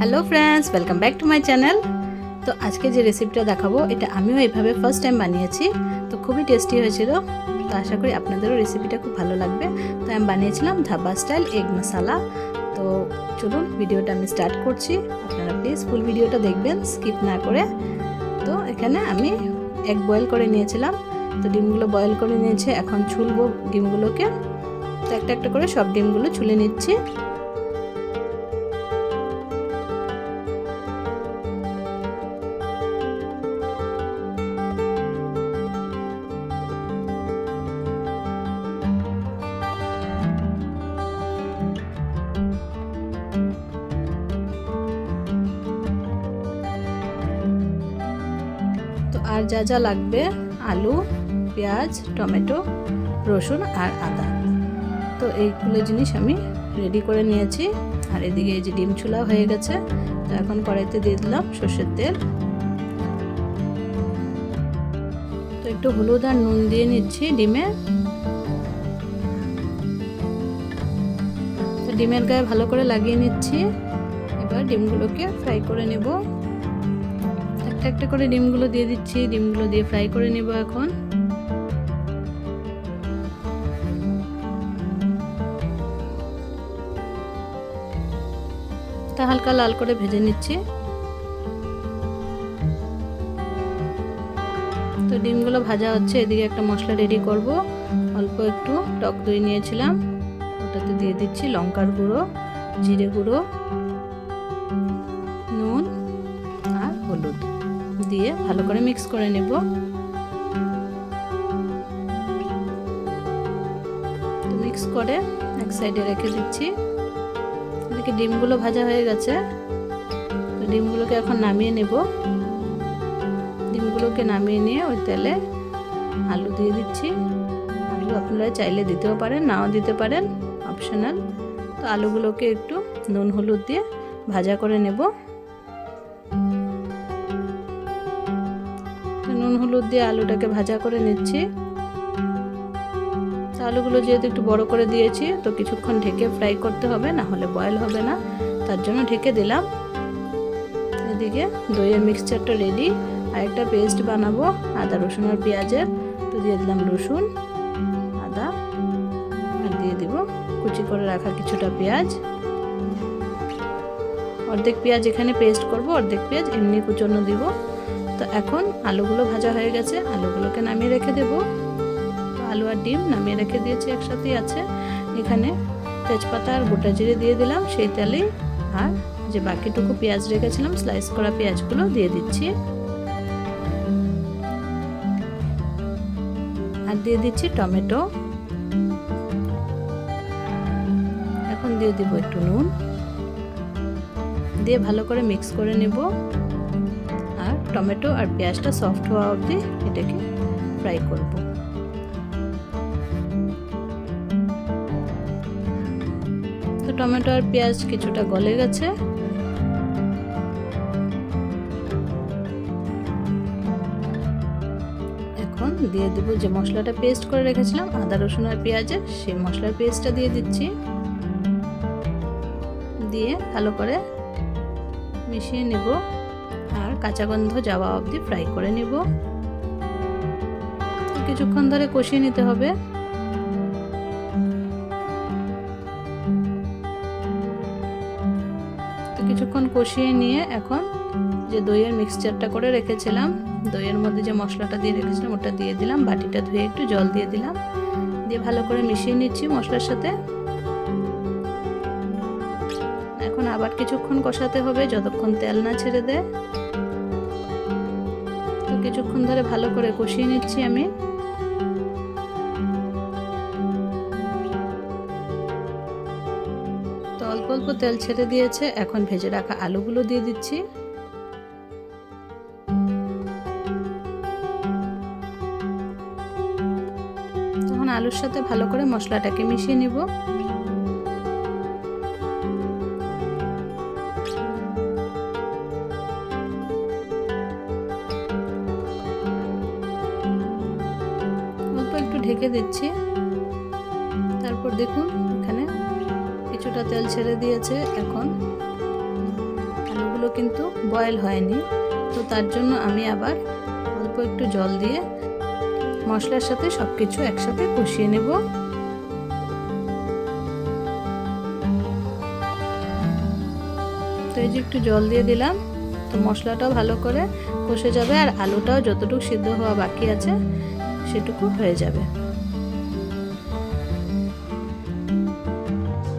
Hello friends welcome back to my channel তো আজকে যে রেসিপিটা দেখাবো, এটা আমিও এইভাবে ফার্স্ট টাইম বানিয়েছি। তো খুবই টেস্টি হয়েছিল। তো আশা করি আপনাদেরও রেসিপিটা খুব ভালো লাগবে। তো আমি বানিয়েছিলাম ধাবা স্টাইল এগ মশালা তো চলুন ভিডিওটা আমি স্টার্ট করছি। আপনারা প্লিজ ফুল ভিডিওটা দেখবেন স্কিপ না করে। তো এখানে আমি এগ বয়েল করে নিয়েছিলাম। তো ডিমগুলো বয়েল করে নিয়েছে। এখন ছুলবো ডিমগুলোকে। তো একটা একটা করে সব ডিমগুলো ছুলে নিচ্ছি। আর যা যা লাগবে, আলু, পেঁয়াজ, টমেটো, রসুন আর আদা। তো এইগুলো জিনিস আমি রেডি করে নিয়েছি। আর এদিকে এই যে ডিম চুলা হয়ে গেছে। তো এখন কড়াইতে দিয়ে দিলাম সর্ষের তেল। তো একটু হলুদ আর নুন দিয়ে নিচ্ছি ডিমে। তো ডিমের গায়ে ভালো করে লাগিয়ে নিচ্ছি। এবার ডিমগুলোকে ফ্রাই করে নেব। একটা একটা করে ডিমগুলো দিয়ে দিচ্ছি, ডিমগুলো দিয়ে ফ্রাই করে নেব এখন। তা হালকা লাল করে ভেজে নিচ্ছি। তো ডিমগুলো ভাজা হচ্ছে, এদিকে একটা মশলা রেডি করব। অল্প একটু টক দই নিয়েছিলাম, ওটাতে দিয়ে দিচ্ছি লঙ্কার গুঁড়ো, জিরে গুঁড়ো। দিয়ে ভালো করে মিক্স করে নেব। মিক্স করে এক সাইডে রেখে দিচ্ছি। এদিকে ডিমগুলো ভাজা হয়ে গেছে। তো ডিমগুলোকে এখন নামিয়ে নেব। ডিমগুলোকে নামিয়ে নিয়ে ওই তেলে আলু দিয়ে দিচ্ছি। আলু আপনারা চাইলে দিতেও পারেন, নাও দিতে পারেন, অপশনাল। তো আলুগুলোকে একটু নুন হলুদ দিয়ে ভাজা করে নেব। নুন, হলুদ দিয়ে আলুটাকে ভাজা করে নিচ্ছি। আলুগুলো যেহেতু একটু বড় করে দিয়েছি, তো কিছুক্ষণ ঢেকে ফ্রাই করতে হবে, না হলে বয়েল হবে না। তার জন্য ঢেকে দিলাম। এদিকে দইয়ের মিক্সচারটা রেডি আর একটা পেস্ট বানাবো, আদা, রসুন আর পেঁয়াজের। তো দিয়ে দিলাম রসুন, আদা, আর দিয়ে দিব কুচি করে রাখা কিছুটা পেঁয়াজ। অর্ধেক পেঁয়াজ এখানে পেস্ট করব, অর্ধেক পেঁয়াজ এমনি কুচনো দিব। তো এখন আলুগুলো ভাজা হয়ে গেছে। আলুগুলোকে নামিয়ে রেখে দেবো। আলু আর ডিম নামিয়ে রেখে দিয়েছি একসাথেই আছে। এখানে তেজপাতা আর গোটা জিরে দিয়ে দিলাম। সেই তেলেই আর যে বাকিটুকু পেঁয়াজ রেখেছিলাম স্লাইস করা পেঁয়াজগুলো দিয়ে দিচ্ছি। আর দিয়ে দিচ্ছি টমেটো। এখন দিয়ে দিব একটু নুন। দিয়ে ভালো করে মিক্স করে নেব। টমেটো আর পেঁয়াজটা সফট হওয়া অবধি এটাকে ফ্রাই করব। তো টমেটো আর পেঁয়াজ কিছুটা গলে গেছে। এখন দিয়ে দেবো যে মশলাটা পেস্ট করে রেখেছিলাম, আদা, রসুন আর পেঁয়াজের সেই মশলার পেস্টটা দিয়ে দিচ্ছি। দিয়ে ভালো করে মিশিয়ে নেব। কাঁচা গন্ধ যাওয়া অবধি ফ্রাই করে নেব। কিছুক্ষণ ধরে কষিয়ে নিতে হবে। কিছুক্ষণ কষিয়ে নিয়ে এখন যে দইয়ের মিক্সচারটা করে রেখেছিলাম, দইয়ের মধ্যে যে মশলাটা দিয়ে রেখেছিলাম, ওটা দিয়ে দিলাম। বাটিটা ধুয়ে একটু জল দিয়ে দিলাম। দিয়ে ভালো করে মিশিয়ে নিচ্ছি মশলার সাথে। এখন আবার কিছুক্ষণ কষাতে হবে, যতক্ষণ তেল না ছেড়ে দেয়। কিছুক্ষণ ধরে ভালো করে কষিয়ে নিচ্ছি আমি। তো অল্প অল্প তেল ছেড়ে দিয়েছে, এখন ভেজে রাখা আলুগুলো দিয়ে দিচ্ছি। তখন আলুর সাথে ভালো করে মশলাটাকে মিশিয়ে নিব। ঢেকে দিচ্ছি। তারপর দেখুন, এখানে কিছুটা তেল ছেড়ে দিয়েছে এখন। আলুগুলো কিন্তু বয়েল হয়নি। তো তার জন্য আমি আবার অল্প একটু জল দিয়ে মশলার সাথে সব কিছু একসাথে কষিয়ে নেব। তো এই যে একটু জল দিয়ে দিলাম। তো মশলাটাও ভালো করে কষে যাবে আর আলুটাও যতটুকু সিদ্ধ হওয়া বাকি আছে সেটুকু হয়ে যাবে।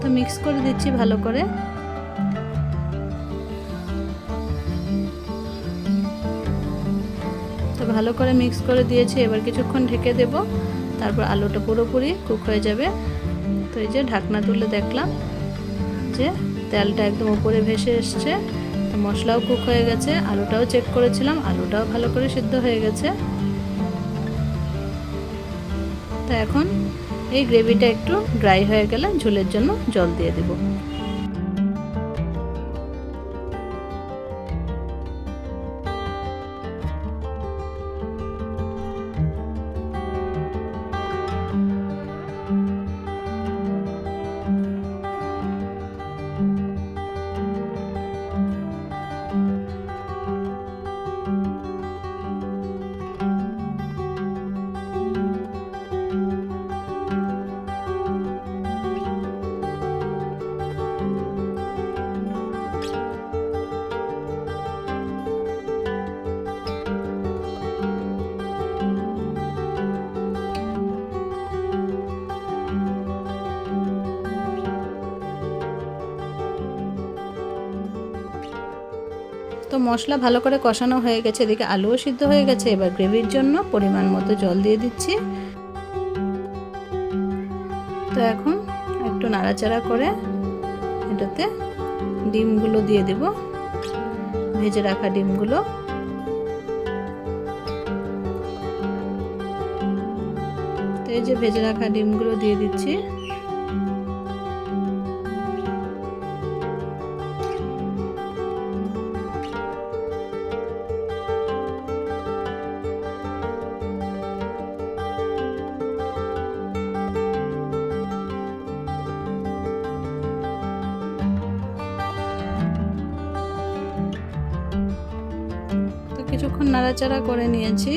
তো মিক্স করে দিচ্ছি ভালো করে। তো ভালো করে মিক্স করে দিয়েছি, এবার কিছুক্ষণ ঢেকে দেব। তারপর আলুটা পুরোপুরি কুক হয়ে যাবে। তো এই যে ঢাকনা তুলে দেখলাম যে তেলটা একদম উপরে ভেসে এসছে। মশলাও কুক হয়ে গেছে, আলুটাও চেক করেছিলাম, আলুটাও ভালো করে সিদ্ধ হয়ে গেছে। তো এখন এই গ্রেভিটা একটু ড্রাই হয়ে গেলে ঝোলের জন্য জল দিয়ে দেব। তো মশলা ভালো করে কষানো হয়ে গেছে, এদিকে আলুও সিদ্ধ হয়ে গেছে। এবার গ্রেভির জন্য পরিমাণ মতো জল দিয়ে দিচ্ছি। তো এখন একটু নাড়াচাড়া করে এটাতে ডিমগুলো দিয়ে দেব। ভেজে রাখা ডিমগুলো। তো এই যে ভেজে রাখা ডিমগুলো দিয়ে দিচ্ছি। কিছুক্ষণ নাড়াচাড়া করে নিয়েছি।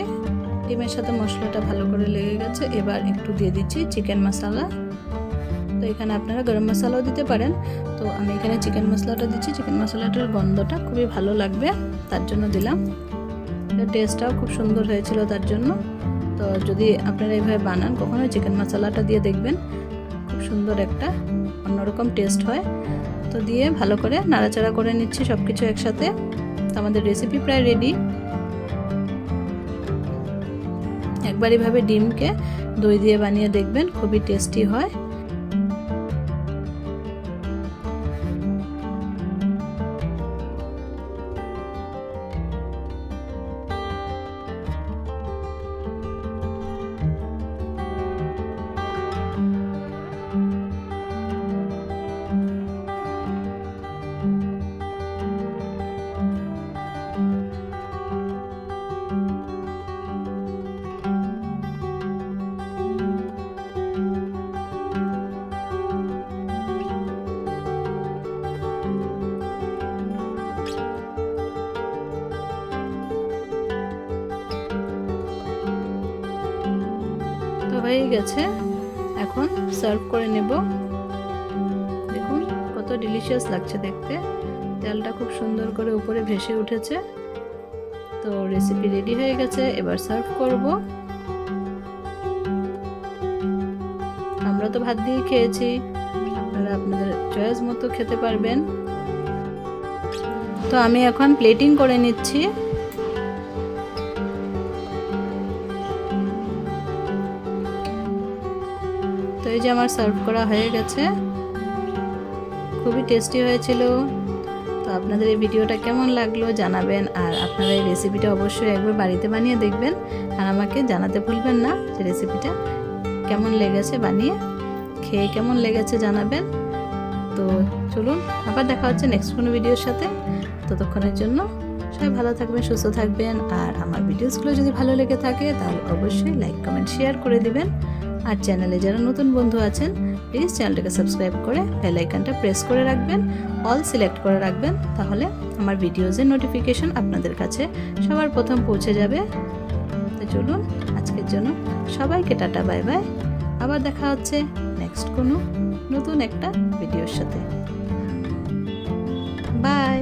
ডিমের সাথে মশলাটা ভালো করে লেগে গেছে। এবার একটু দিয়ে দিচ্ছি চিকেন মশলা। তো এখানে আপনারা গরম মশলাও দিতে পারেন। তো আমি এখানে চিকেন মশলাটা দিচ্ছি। চিকেন মশলাটার গন্ধটা খুবই ভালো লাগবে, তার জন্য দিলাম। টেস্টটাও খুব সুন্দর হয়েছিল তার জন্য। তো যদি আপনারা এইভাবে বানান কখনো চিকেন মশলাটা দিয়ে দেখবেন খুব সুন্দর একটা অন্যরকম টেস্ট হয়। তো দিয়ে ভালো করে নাড়াচাড়া করে নিচ্ছি সব কিছু একসাথে। আমাদের রেসিপি প্রায় রেডি একবার এভাবে ডিমকে দই দিয়ে বানিয়ে দেখবেন খুবই টেস্টি হয়। হয়ে গেছে। এখন সার্ভ করে নেব। দেখুন কত ডিলিশিয়াস লাগছে দেখতে। তেলটা খুব সুন্দর করে উপরে ভেসে উঠেছে। তো রেসিপি রেডি হয়ে গেছে, এবার সার্ভ করব। আমরা তো ভাত দিয়ে খেয়েছি। আপনারা আপনাদের চয়েস মতো খেতে পারবেন। তো আমি এখন প্লেটিং করে নিচ্ছি। তো এই যে আমার সার্ভ করা হয়ে গেছে। খুবই টেস্টি হয়েছিল। তো আপনাদের এই ভিডিওটা কেমন লাগল জানাবেন, আর আপনারা এই রেসিপিটা অবশ্যই একবার বাড়িতে বানিয়ে দেখবেন। আর আমাকে জানাতে ভুলবেন না যে রেসিপিটা কেমন লেগেছে বানিয়ে, খেয়ে কেমন লেগেছে জানাবেন। তো চলুন, আবার দেখা হচ্ছে নেক্সট কোনো ভিডিওর সাথে। ততক্ষণের জন্য সবাই ভালো থাকবেন, সুস্থ থাকবেন। আর আমার ভিডিওসগুলো যদি ভালো লেগে থাকে, তাহলে অবশ্যই লাইক কমেন্ট শেয়ার করে দিবেন। আর চ্যানেলে যারা নতুন বন্ধু আছেন প্লিজ চ্যানেলটাকে সাবস্ক্রাইব করে বেলাইকানটা প্রেস করে রাখবেন অল সিলেক্ট করে রাখবেন, তাহলে আমার ভিডিওজের নোটিফিকেশন আপনাদের কাছে সবার প্রথম পৌঁছে যাবে। তো চলুন, আজকের জন্য সবাইকে টাটা বাই বাই আবার দেখা হচ্ছে নেক্সট কোনো নতুন একটা ভিডিওর সাথে। বাই